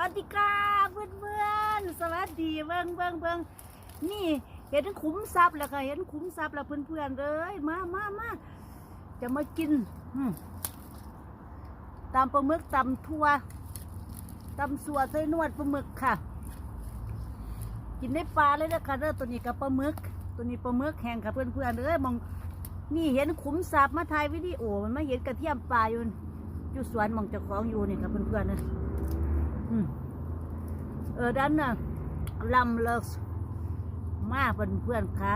วัสดีครับเพื่อนเพื่อนสวัสดีเบิ้งเบิ้งเบิ้งนี่เห็นขุมทรัพย์แล้วค่ะเห็นขุมทรัพย์แล้วเพื่อนเพื่อนเลยมามามาจะมากินอืมตำปลาหมึกตำทั่วตำสัวใส่นวดปลาหมึกค่ะ กินในปลาเลยนะคะเด้อตัวนี้กับปลาหมึก ตัวนี้ปลาหมึกแห้งค่ะเพื่อนเพื่อนเลยมองนี่เห็นขุมทรัพย์มาถ่ายวิดีโอมันไมาเห็นกระเทียมปลาอยู่อยู่สวนมองเจ้าของอยู่นี่ค่ะเพื่อนเพื่อนๆนะ เออด้านน่ะลำเลิกมาเพื่อนเพื่อนๆค่ะ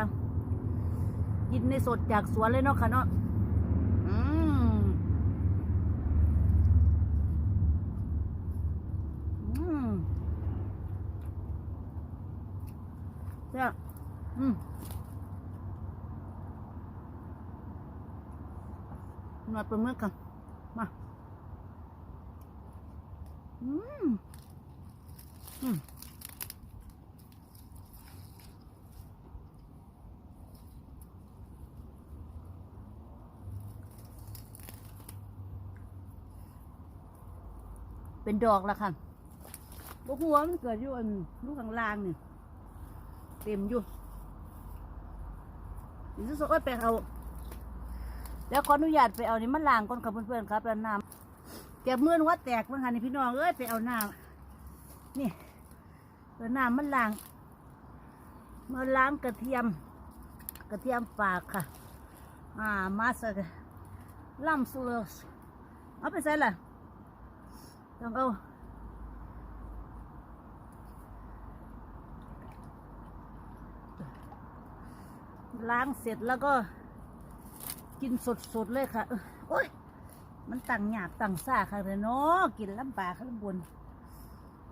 กินในสดจากสวนเลยเนาะค่ะเนาะอืมอืมเจ้าอืมนวดปลาหมึกค่ะมา อืมอืมเป็นดอกละค่ะบหัวมันเกิดอยู่อันลูกข้างล่างเนี่ยเต็มอยู่อีสุดไปเอา แล้วขออนุญาตไปเอานี่มันล้างก่อนค่ะเพื่อนๆครับแล้วน้ำ แกบมือหัวแตกเมื่อหันนี่พี่น้องเอ้ยไปเอาน้ำนี่เอาน้ำมันล้างมาล้างกระเทียม กระเทียมฝากค่ะ อ่ามาสกล่ำสุลสเอาไปใส่ละต้องเอาล้างเสร็จแล้วก็กินสดๆเลยค่ะเออโอ้ย มันตั้งหยาบตั้งซ่าค่ะเลยเนาะกินลำบากข้างบน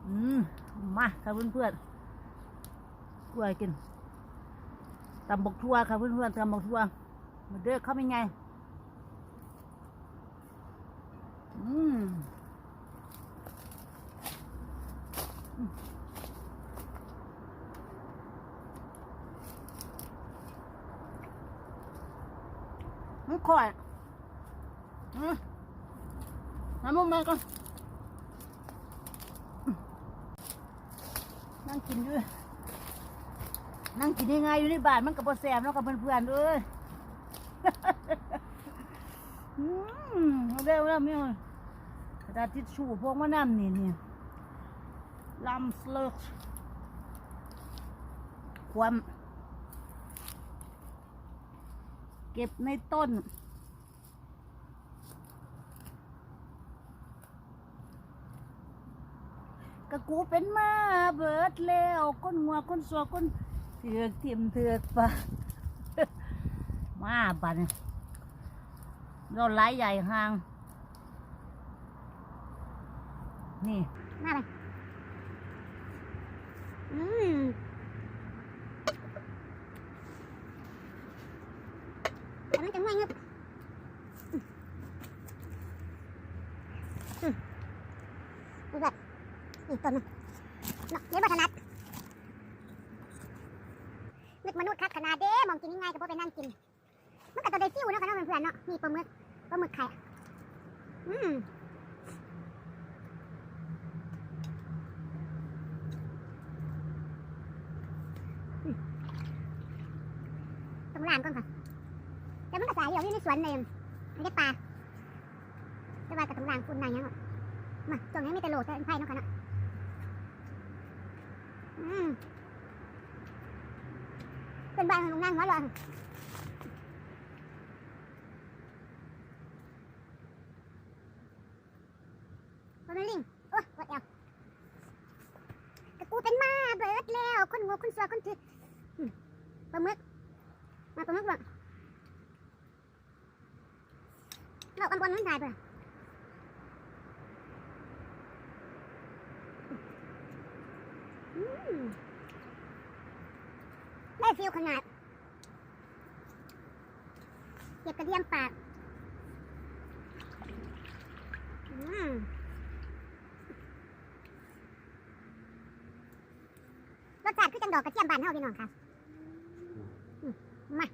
อืมมาค่ะเพื่อนเพื่อนกล้วยกินตำบกทั่วค่ะเพื่อนเพื่อนตำบกทั่วมาเด้อเข้าเป็นไงอืมมมันค่อยอืม น้ำมันมาก่อนนั่งกินด้วยนั่งกินยังไงอยู่ในบ้านมันกับปแซมแล้วกับเพื่อนๆด้วยอืมเอาเร็วแล้วไม่เอากระดาษทิชชู่พวกมานั่นนี่นี่ลำสเลิกความเก็บในต้น กะกูเป็นมาเบิดแล้วก้นงัวก้นสัวก้นเถือกเทียมเถือกปะมาบันเราไหลใหญ่ห่าง นี่มาเลยอืมแต่มันจะง่ายเงึบอืมดูแบบอีกต้นหนึงเนาะเดี๋ยวบัถนัด นึกมนุษย์คัดขนาดเด้มองกินง่ายๆก็บ่ไปนั่งกิน มันก็ตัวได้ฟิวเนาะกันเนาะเพื่อนๆเนาะนี่ปลาหมึกปลาหมึกไข่อืมตรงลานก่อนค่ะแต่มันก็สายอยู่ที่ในสวนเลยไม่ได้ปลาแต่ว่ากับตรงลานคุณนายยังมาตรงนี้มีแต่โหลดแต่ไพ่เนาะค่ะเนาะอืม เป็นบ้านของลุงนั่งหัวเรอนเป็นลิงโอ้ยวัดเอวกระกูเป็นมาเบิดแล้ว คนหัวคนสัวคนถือปลาหมึกมาปลาหมึกบ่เรากำบนมันถ่ายไปอืม ได้ฟิลขนาดเก็บกระเทียมปากรสชาติคือจังดอกกระเทียมบานเฮาพี่น้องค่ะมา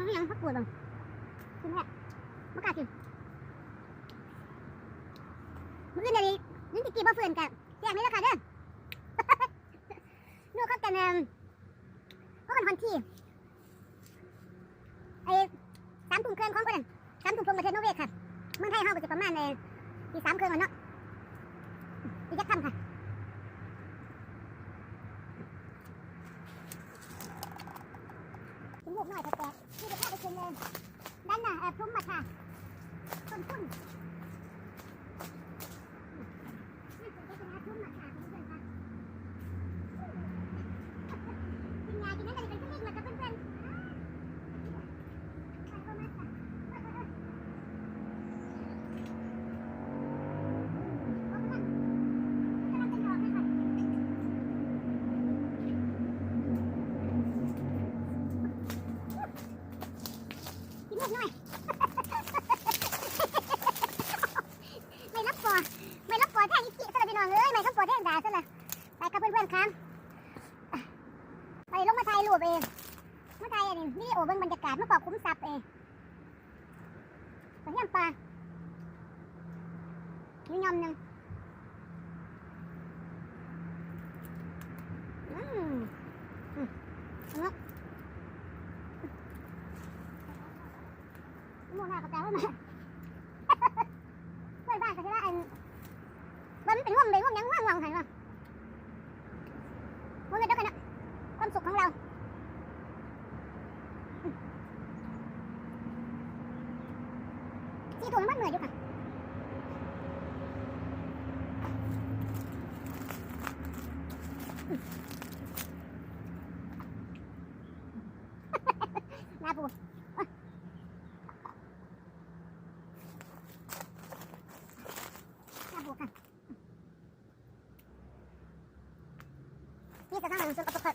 ามันยังพักปวดบ้างกินแค่ไมะกล้ากินมื้อนี้นี่นี่จะกินบ่เฟื่อนกันแจกนี่แล้วค่ะเด้อนู่นเขากันเอิ่มเขากันฮอนที่ไอ้สามถุงเครื่องของคนนั้นสามถุงพรมประเทศนอร์เวย์ค่ะเมืองไทยเขาก็จะประมาณในปีสามเครื่องแล้วเนาะอีกจะทำค่ะถึงหกหน่อยแตกๆนี่จะพาไปกินเลย ด้านหน้าแอบพุ่มมาค่ะคุณคุณนี่เป็นโฆษณาพุ่มมาค่ะคุณผู้ชมค่ะกินยากินนั่นก็จะเป็นเครื่องเล่นมากับเพื่อนๆไปเข้ามาค่ะเออเออเออเอาไปค่ะกำลังเป็นดอกเลยค่ะ กินนิด หน่อย ไม่รับปอไม่รับปอแท่งอีกทีซะเลยพี่น้องเอ้ยไม่รับปอแท่งด่าซะเลยไปกับเพื่อนๆครับไปลงมาถ่ายรูปเองมาถ่ายอันนี้วิดีโอเบิ่งบรรยากาศมาปอบคุ้มทรัพย์เองไปเยี่ยมปลามียอมหนึ่งอืมอืมเอาเนาะ โมนากับแปลว่ามา เพื่อนบ้านก็จะว่าอันมันเป็นว่องเลยว่องยังว่างว่างหันมาว่างเงินเดียวกันนะความสุขของเราอืมสี่ถุงมันเหนื่อยอยู่ค่ะอื มน่าปูน่าบวกกันนี่จะต้องหลังส่วนประกอบ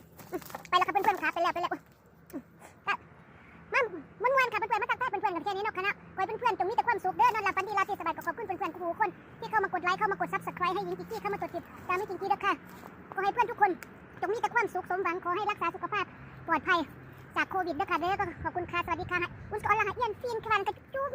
ไปแล้วค่ะเพื่อนๆค่ะไปแล้วไปแล้วครับมันมันวันค่ะเพื่อนๆมาตั้งแต่เพื่อนๆกันแค่นี้เนาะคณะขอให้เพื่อนๆจงมีแต่ความสุขเด้อนอนหลับฝันดีราตรีสบายขอบคุณเพื่อนๆทุกคนที่เข้ามากดไลค์เข้ามากดซับสไครต์ให้หญิงกิ๊กกี้เข้ามากดติดตามให้หญิงกิ๊กด้วยค่ะ ขอให้เพื่อนทุกคนจงมีแต่ความสุขสมหวังขอให้รักษาสุขภาพปลอดภัยจากโควิดด้วยค่ะเด้อก็ขอบคุณค่ะสวัสดีค่ะอุ้นสกอลละหะเอียนฟินควันกระจุ๊บ